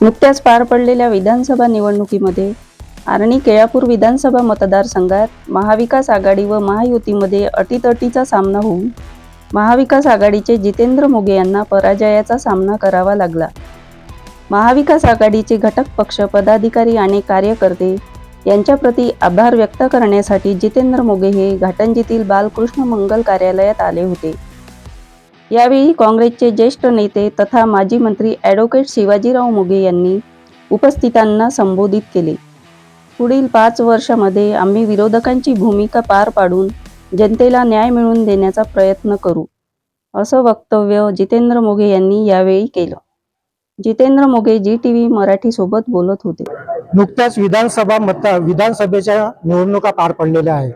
नुकत्याच पार पडलेल्या विधानसभा निवडणुकीमध्ये आर्णी केळापूर विधानसभा मतदारसंघात महाविकास आघाडी व महायुतीमध्ये अटीतटीचा सामना होऊन महाविकास आघाडीचे जितेंद्र मोगे यांना पराजयाचा सामना करावा लागला. महाविकास आघाडीचे घटक पक्ष पदाधिकारी आणि कार्यकर्ते यांच्याप्रती आभार व्यक्त करण्यासाठी जितेंद्र मोगे हे घाटंजीतील बालकृष्ण मंगल कार्यालयात आले होते. यावेळी काँग्रेसचे ज्येष्ठ नेते तथा माजी मंत्री ॲडव्होकेट शिवाजीराव मोगे यांनी उपस्थितांना संबोधित केले. पुढील पाच वर्षामध्ये आम्ही विरोधकांची भूमिका पार पाडून जनतेला न्याय मिळवून देण्याचा प्रयत्न करू असं वक्तव्य जितेंद्र मोगे यांनी यावेळी केलं. Jitendra Moge G T V मराठीसोबत बोलत होते. नुकत्याच विधानसभा मत विधानसभेच्या निवडणुका पार पडलेल्या आहेत.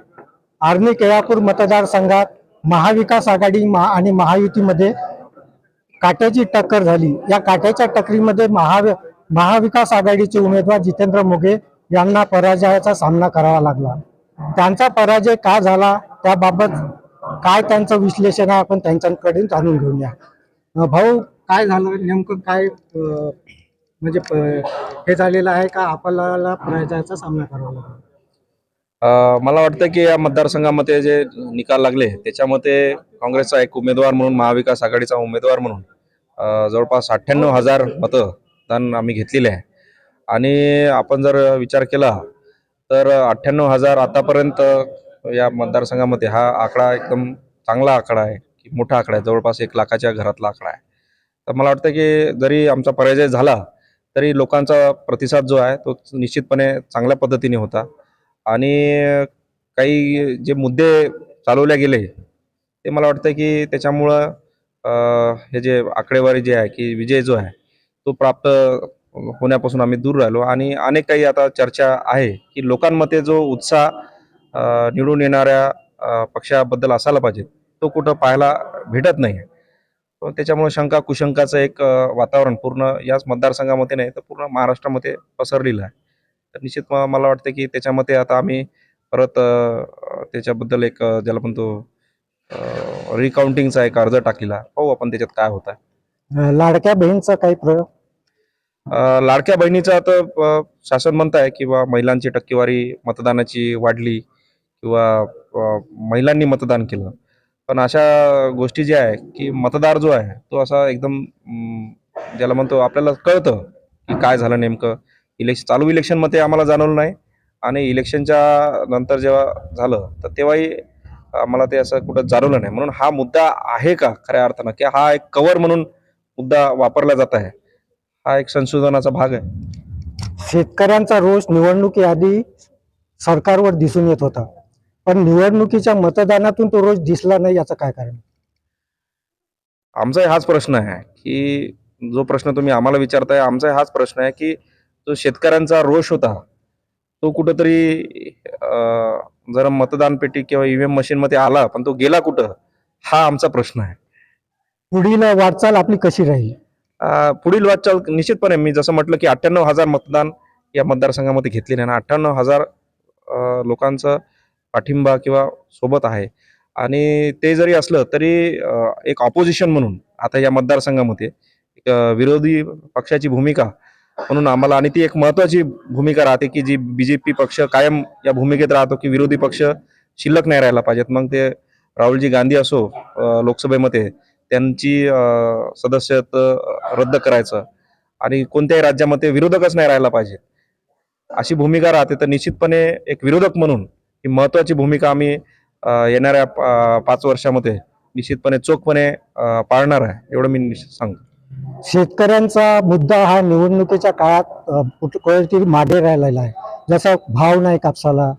आर्मी केळापूर मतदारसंघात महाविकास आघाडी महा आणि महायुतीमध्ये काट्याची टक्कर झाली. या काट्याच्या टक्करीमध्ये महा महाविकास आघाडीचे उमेदवार जितेंद्र मोगे यांना पराजयाचा सामना करावा लागला. त्यांचा पराजय का झाला? त्याबाबत काय त्यांचं विश्लेषण आहे? आपण त्यांच्याकडे जाणून घेऊया. भाऊ काय झालं? नेमकं काय म्हणजे प- हे झालेलं आहे का? आपल्याला पराजयाचा सामना करावा लागला. मला वाटतं की या मतदारसंघामध्ये जे निकाल लागले त्याच्यामध्ये काँग्रेसचा एक उमेदवार म्हणून महाविकास आघाडीचा उमेदवार म्हणून जवळपास अठ्ठ्याण्णव हजार मतदान आम्ही घेतलेले आहे. आणि आपण जर विचार केला तर अठ्ठ्याण्णव हजार आतापर्यंत या मतदारसंघामध्ये हा आकडा एकदम चांगला आकडा आहे की मोठा आकडा आहे जवळपास एक लाखाच्या घरातला आकडा आहे. तर मला वाटतं की जरी आमचा पराजय झाला तरी लोकांचा प्रतिसाद जो आहे तो निश्चितपणे चांगल्या पद्धतीने होता. आणि काही जे मुद्दे चालवले गेले ते मला वाटतं की त्याच्यामुळं हे जे आकडेवारी जे आहे की विजय जो आहे तो प्राप्त होण्यापासून आम्ही दूर राहिलो. आणि अनेक काही आता चर्चा आहे की लोकांमध्ये जो उत्साह निवडून येणाऱ्या पक्षाबद्दल असायला पाहिजे तो कुठं पाहायला भेटत नाही. तो त्याच्यामुळे शंका कुशंकाचं एक वातावरण पूर्ण याच मतदारसंघामध्ये नाही तर पूर्ण महाराष्ट्रामध्ये पसरलेलं आहे. तर निश्चित मला वाटतं की त्याच्यामध्ये आता आम्ही परत त्याच्याबद्दल एक ज्याला म्हणतो रिकाउंटिंगचा एक अर्ज टाकलेला. पाहू आपण त्याच्यात काय होत आहे लाडक्या बहीणचा काही प्रयोग? लाडक्या बहिणीचं आता शासन म्हणत आहे किंवा महिलांची टक्केवारी मतदानाची वाढली किंवा महिलांनी मतदान केलं. पण अशा गोष्टी ज्या आहे की मतदार जो आहे तो असा एकदम ज्याला म्हणतो आपल्याला कळतं की काय झालं नेमकं. इलेक्शन चालू इलेक्शनमध्ये आम्हाला जाणवलं नाही. आणि इलेक्शनच्या नंतर जेव्हा झालं तर तेव्हाही आम्हाला ते असं कुठं जाणवलं नाही. म्हणून हा मुद्दा आहे का खऱ्या अर्थानं? की हा एक कवर म्हणून मुद्दा वापरला जात आहे? हा एक संशोधनाचा भाग आहे. शेतकऱ्यांचा रोष निवडणुकीआधी सरकारवर दिसून येत होता. पण निवडणुकीच्या मतदानातून तो रोष दिसला नाही याचं काय कारण? आमचाही हाच प्रश्न आहे की जो प्रश्न तुम्ही आम्हाला विचारताय आमचाही हाच प्रश्न आहे की जो शेतकऱ्यांचा रोष होता. तो कुठंतरी जरा मतदान पेटी किंवा ईव्हीएम मशीनमध्ये आला पण तो गेला कुठं? हा आमचा प्रश्न आहे. पुढील वाटचाल आपली कशी राहील? पुढील वाटचाल निश्चितपणे मी जसं म्हटलं की अठ्ठ्याण्णव हजार मतदान या मतदारसंघामध्ये घेतलेले आहे. अठ्ठ्याण्णव हजार लोकांचा पाठिंबा किंवा सोबत आहे. आणि ते जरी असलं तरी एक ऑपोजिशन म्हणून आता या मतदारसंघामध्ये एक विरोधी पक्षाची भूमिका म्हणून आम्हाला आणि ती एक महत्वाची भूमिका राहते की जी बीजेपी पक्ष कायम या भूमिकेत राहतो की विरोधी पक्ष शिल्लक नाही राहायला पाहिजेत. मग ते राहुलजी गांधी असो लोकसभेमध्ये त्यांची सदस्यत रद्द करायचं आणि कोणत्याही राज्यामध्ये विरोधकच नाही राहायला पाहिजे. अशी भूमिका राहते. तर निश्चितपणे एक विरोधक म्हणून ही महत्वाची भूमिका आम्ही येणाऱ्या पाच वर्षामध्ये निश्चितपणे चोखपणे पाळणार आहे. एवढं मी निश्चित सांगतो. शेतकऱ्यांचा मुद्दा हा निवडणुकीच्या काळात कुठेतरी मागे राहिलेला आहे. जसा भाव नाही कापसाला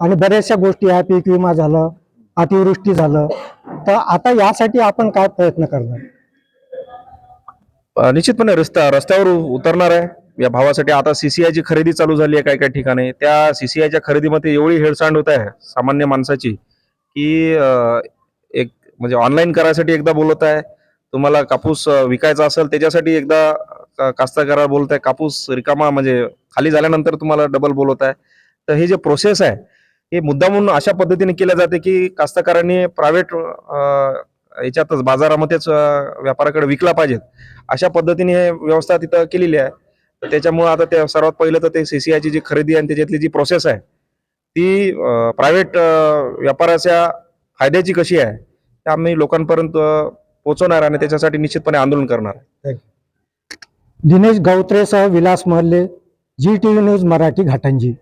आणि बऱ्याचशा गोष्टी आहे पीक विमा झालं अतिवृष्टी झालं तर आता यासाठी आपण काय प्रयत्न करणार? निश्चितपणे रस्ता रस्त्यावर उतरणार आहे. या भावासाठी आता सीसीआयची खरेदी चालू झाली आहे काही काही ठिकाणी. त्या सीसीआयच्या खरेदीमध्ये एवढी हेळसांड होत आहे सामान्य माणसाची की एक म्हणजे ऑनलाईन करायसाठी एकदा बोलत आहे. तुम्हाला कापूस विकायचा असेल त्याच्यासाठी एकदा का- कास्तकाराला बोलत आहे कापूस रिकामा म्हणजे खाली झाल्यानंतर तुम्हाला डबल बोलत आहे. तर हे जे प्रोसेस आहे हे मुद्दामून अशा पद्धतीने केल्या जाते की कास्तकारांनी प्रायव्हेट याच्यातच बाजारामध्येच व्यापाराकडे विकला पाहिजेत. अशा पद्धतीने हे व्यवस्था तिथं केलेली आहे. तर त्याच्यामुळं आता त्या सर्वात पहिलं तर ते सीसीआयची जी खरेदी आणि त्याच्यातली जी प्रोसेस आहे ती प्रायव्हेट व्यापाराच्या फायद्याची कशी आहे ते आम्ही लोकांपर्यंत पोहोचवणार आणि त्याच्यासाठी निश्चितपणे आंदोलन करणार. Dinesh गौत्रेसह Vilas Mahalle G T V news Marathi Ghatanji.